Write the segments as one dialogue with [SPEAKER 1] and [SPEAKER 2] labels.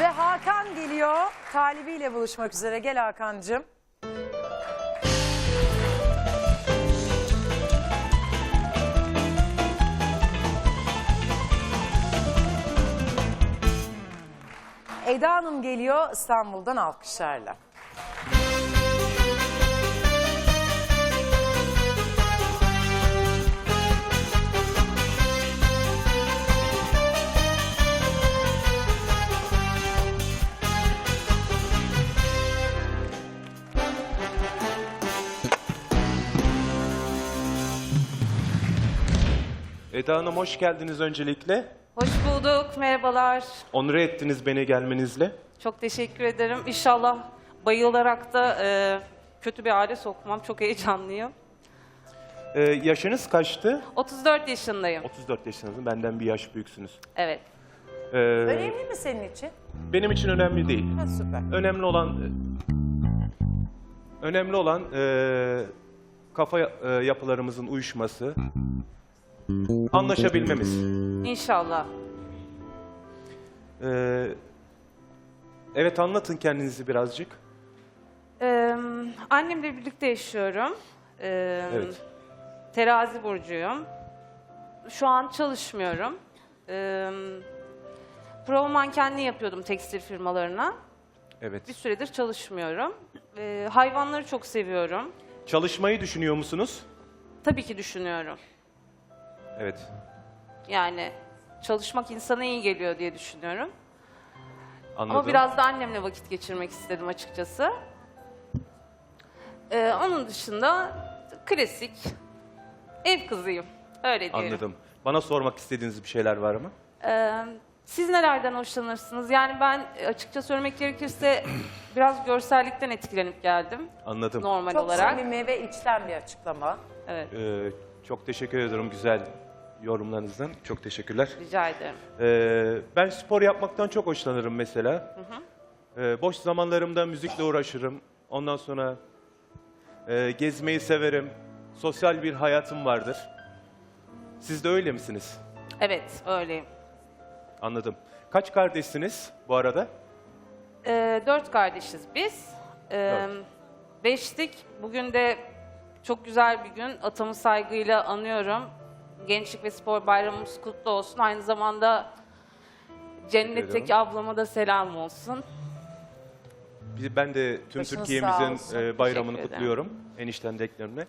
[SPEAKER 1] Ve Hakan geliyor. Talibiyle buluşmak üzere. Gel Hakan'cığım. Eda Hanım geliyor İstanbul'dan alkışlarla.
[SPEAKER 2] Eda Hanım hoş geldiniz öncelikle.
[SPEAKER 3] Hoş bulduk, merhabalar.
[SPEAKER 2] Onur ettiniz beni gelmenizle.
[SPEAKER 3] Çok teşekkür ederim. İnşallah bayılarak da e, kötü bir hale sokmam. Çok heyecanlıyım.
[SPEAKER 2] Ee, yaşınız kaçtı?
[SPEAKER 3] 34 yaşındayım.
[SPEAKER 2] 34 yaşınız. Benden bir yaş büyüksünüz.
[SPEAKER 3] Evet.
[SPEAKER 2] Ee,
[SPEAKER 1] Önemli mi senin için?
[SPEAKER 2] benim için önemli değil.
[SPEAKER 1] Ha, süper.
[SPEAKER 2] Önemli olan önemli olan e, kafa e, yapılarımızın uyuşması, anlaşabilmemiz.
[SPEAKER 3] İnşallah.
[SPEAKER 2] Ee, evet anlatın kendinizi birazcık.
[SPEAKER 3] Ee, annemle birlikte yaşıyorum. Ee,
[SPEAKER 2] Evet.
[SPEAKER 3] Terazi burcuyum. Şu an çalışmıyorum. Ee, prova mankenliği yapıyordum tekstil firmalarına.
[SPEAKER 2] Evet.
[SPEAKER 3] Bir süredir çalışmıyorum. Ee, hayvanları çok seviyorum.
[SPEAKER 2] Çalışmayı düşünüyor musunuz?
[SPEAKER 3] Tabii ki düşünüyorum.
[SPEAKER 2] Evet.
[SPEAKER 3] Yani çalışmak insana iyi geliyor diye düşünüyorum.
[SPEAKER 2] Anladım.
[SPEAKER 3] Ama biraz da annemle vakit geçirmek istedim açıkçası. Ee, onun dışında klasik ev kızıyım. Öyle diyelim.
[SPEAKER 2] Anladım. Bana sormak istediğiniz bir şeyler var mı?
[SPEAKER 3] Ee, siz nelerden hoşlanırsınız? Yani ben açıkça söylemek gerekirse biraz görsellikten etkilenip geldim.
[SPEAKER 2] Anladım.
[SPEAKER 3] Normal
[SPEAKER 1] Çok
[SPEAKER 3] olarak.
[SPEAKER 1] samimi ve içten bir açıklama.
[SPEAKER 3] Evet,
[SPEAKER 2] Ee, çok teşekkür ediyorum güzel yorumlarınızdan. Çok teşekkürler.
[SPEAKER 3] rica ederim.
[SPEAKER 2] Ee, ben spor yapmaktan çok hoşlanırım mesela. Ee, boş zamanlarımda müzikle uğraşırım. Ondan sonra e, gezmeyi severim. Sosyal bir hayatım vardır. Siz de öyle misiniz?
[SPEAKER 3] Evet, öyleyim.
[SPEAKER 2] Anladım. Kaç kardeşsiniz bu arada?
[SPEAKER 3] Ee, dört kardeşiz biz. Ee,
[SPEAKER 2] Dört.
[SPEAKER 3] beşlik. Bugün de çok güzel bir gün. Atamı saygıyla anıyorum. Gençlik ve Spor Bayramımız kutlu olsun. Aynı zamanda cennetteki ablama da selam olsun.
[SPEAKER 2] Ben de tüm
[SPEAKER 1] Başınız sağ
[SPEAKER 2] Türkiye'mizin e, bayramını
[SPEAKER 3] Teşekkür ederim.
[SPEAKER 2] kutluyorum. Enişten deklerimle.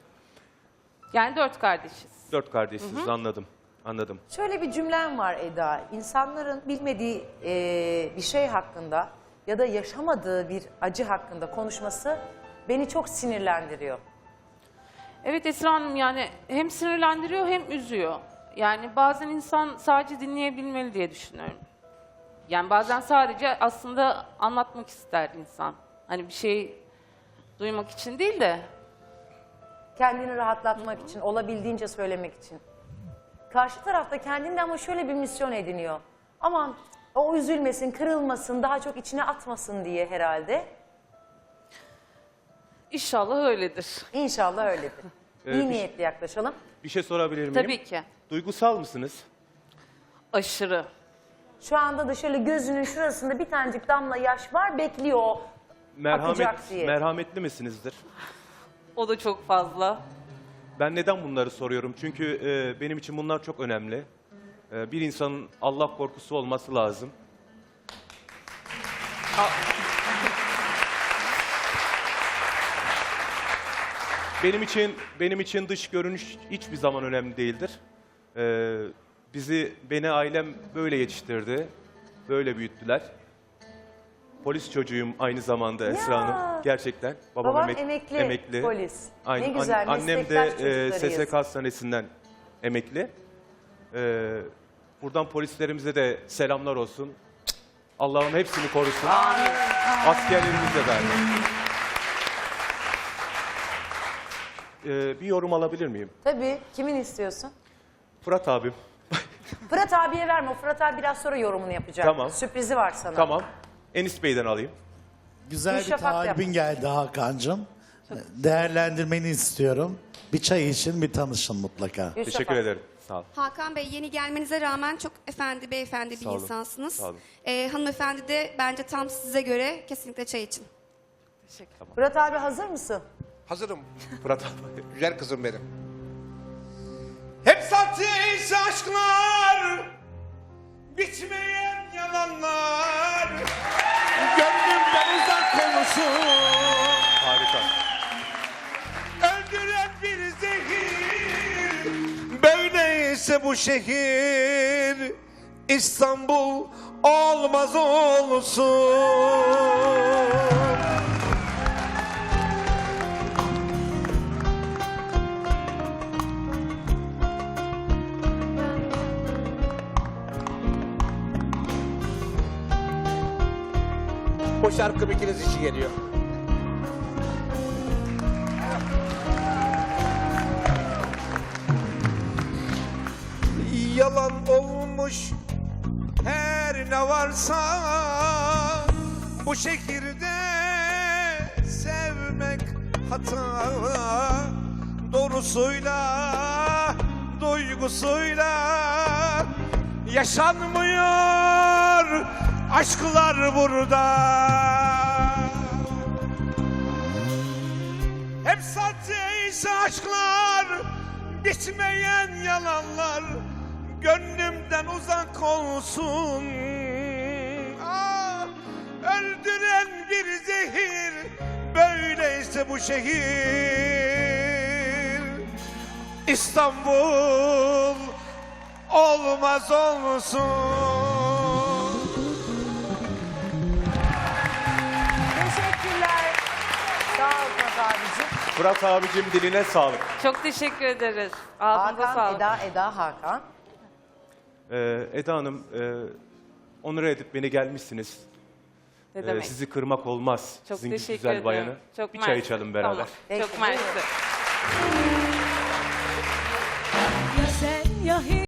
[SPEAKER 3] Yani dört kardeşiz.
[SPEAKER 2] Dört kardeşsiniz anladım. Anladım.
[SPEAKER 1] Şöyle bir cümlem var Eda. İnsanların bilmediği e, bir şey hakkında ya da yaşamadığı bir acı hakkında konuşması beni çok sinirlendiriyor.
[SPEAKER 3] Evet Esra Hanım yani hem sinirlendiriyor hem üzüyor. Yani bazen insan sadece dinleyebilmeli diye düşünüyorum. Yani bazen sadece aslında anlatmak ister insan. Hani bir şey duymak için değil de
[SPEAKER 1] Kendini rahatlatmak için, olabildiğince söylemek için. Karşı tarafta kendinde ama şöyle bir misyon ediniyor. Aman o üzülmesin, kırılmasın, daha çok içine atmasın diye herhalde.
[SPEAKER 3] İnşallah öyledir.
[SPEAKER 1] İnşallah öyledir.
[SPEAKER 2] Ee,
[SPEAKER 1] İyi
[SPEAKER 2] bir-
[SPEAKER 1] niyetli yaklaşalım.
[SPEAKER 2] Bir şey sorabilir miyim?
[SPEAKER 3] Tabii ki.
[SPEAKER 2] Duygusal mısınız?
[SPEAKER 3] Aşırı.
[SPEAKER 1] Şu anda da şöyle gözünün şurasında bir tanecik damla yaş var, bekliyor o
[SPEAKER 2] Merhamet,
[SPEAKER 1] Akacak diye.
[SPEAKER 2] merhametli misinizdir?
[SPEAKER 3] O da çok fazla.
[SPEAKER 2] Ben neden bunları soruyorum? Çünkü e, benim için bunlar çok önemli. E, bir insanın Allah korkusu olması lazım. Benim için benim için dış görünüş hiçbir zaman önemli değildir. E, bizi beni ailem böyle yetiştirdi, böyle büyüttüler. Polis çocuğuyum aynı zamanda Esra
[SPEAKER 1] Ya.
[SPEAKER 2] Hanım. Gerçekten. Babam
[SPEAKER 1] Baban
[SPEAKER 2] emek-
[SPEAKER 1] emekli, polis.
[SPEAKER 2] Aynen.
[SPEAKER 1] Ne güzel,
[SPEAKER 2] An- Annem de
[SPEAKER 1] meslektaş
[SPEAKER 2] e,
[SPEAKER 1] çocuklarıyız.
[SPEAKER 2] SSK hastanesinden emekli. E, buradan polislerimize de selamlar olsun. Allah'ım hepsini korusun. Askerlerimize de aynı. E, bir yorum alabilir miyim?
[SPEAKER 1] Tabii. Kimin istiyorsun?
[SPEAKER 2] Fırat abim.
[SPEAKER 1] Fırat abiye verme. O Fırat abi biraz sonra yorumunu yapacak.
[SPEAKER 2] Tamam.
[SPEAKER 1] Sürprizi var sana.
[SPEAKER 2] Tamam. Enis Bey'den alayım.
[SPEAKER 4] Güzel bir
[SPEAKER 1] Gülşafak da
[SPEAKER 4] talibin geldi Hakan'cığım. Değerlendirmeni istiyorum. Bir çay için bir tanışın mutlaka.
[SPEAKER 1] Gülşafak.
[SPEAKER 2] Teşekkür ederim. Sağ ol.
[SPEAKER 5] Hakan Bey yeni gelmenize rağmen çok efendi, beyefendi bir
[SPEAKER 2] Sağ olun.
[SPEAKER 5] insansınız.
[SPEAKER 2] Sağ olun.
[SPEAKER 5] Ee, hanımefendi de bence tam size göre kesinlikle çay için.
[SPEAKER 1] Fırat abi hazır mısın?
[SPEAKER 6] Hazırım.
[SPEAKER 2] Fırat abi.
[SPEAKER 6] Güzel kızım benim. Hep satış aşklar, bitmeyen yalanlar. Gönlümden uzak konuşur,
[SPEAKER 2] Harika.
[SPEAKER 6] öldüren bir zehir. Böyleyse bu şehir, İstanbul olmaz olsun. Bu şarkım ikiniz için geliyor. Yalan olmuş her ne varsa bu şehirde sevmek hata doğrusuyla duygusuyla yaşanmıyor aşklar burada. Hep sahteyse aşklar, bitmeyen yalanlar gönlümden uzak olsun. Ah, öldüren bir zehir, böyleyse bu şehir. İstanbul olmaz olsun.
[SPEAKER 2] Fırat abicim diline sağlık.
[SPEAKER 3] Çok teşekkür ederiz. Ağzınıza
[SPEAKER 1] Hakan,
[SPEAKER 3] sağlık.
[SPEAKER 1] Eda, Eda, Hakan.
[SPEAKER 2] Ee, Eda Hanım, e, onur edip beni gelmişsiniz.
[SPEAKER 3] Ne
[SPEAKER 2] Ee,
[SPEAKER 3] demek?
[SPEAKER 2] sizi kırmak olmaz.
[SPEAKER 3] Çok
[SPEAKER 2] Sizin
[SPEAKER 3] teşekkür
[SPEAKER 2] güzel
[SPEAKER 3] ederim.
[SPEAKER 2] bayanı.
[SPEAKER 3] Çok
[SPEAKER 2] bir çay
[SPEAKER 3] mersi.
[SPEAKER 2] içelim beraber.
[SPEAKER 3] Tamam.
[SPEAKER 1] Peki,
[SPEAKER 3] Çok mersi.
[SPEAKER 1] buyurun.
[SPEAKER 7] Ya sen ya hiç